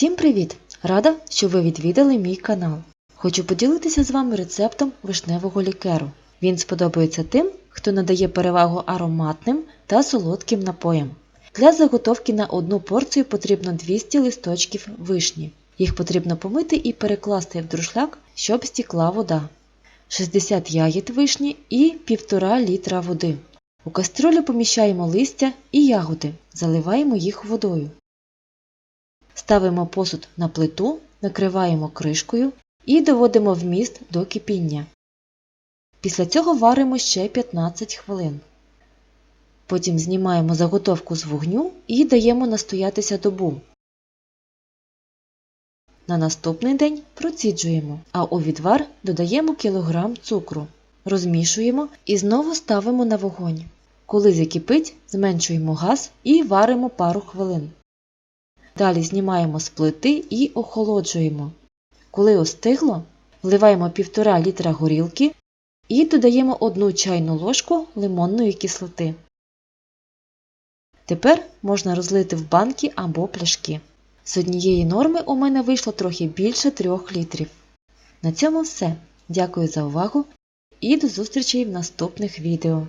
Всім привіт! Рада, що ви відвідали мій канал. Хочу поділитися з вами рецептом вишневого лікеру. Він сподобається тим, хто надає перевагу ароматним та солодким напоям. Для заготовки на одну порцію потрібно 200 листочків вишні. Їх потрібно помити і перекласти в друшляк, щоб стікла вода. 60 ягід вишні і 1,5 літра води. У кастрюлю поміщаємо листя і ягоди, заливаємо їх водою. Ставимо посуд на плиту, накриваємо кришкою і доводимо вміст до кипіння. Після цього варимо ще 15 хвилин. Потім знімаємо заготовку з вогню і даємо настоятися добу. На наступний день проціджуємо, а у відвар додаємо кілограм цукру, розмішуємо і знову ставимо на вогонь. Коли закипить, зменшуємо газ і варимо пару хвилин. Далі знімаємо з плити і охолоджуємо. Коли остигло, вливаємо 1,5 літра горілки і додаємо 1 чайну ложку лимонної кислоти. Тепер можна розлити в банки або пляшки. З однієї норми у мене вийшло трохи більше 3 літрів. На цьому все. Дякую за увагу і до зустрічі в наступних відео.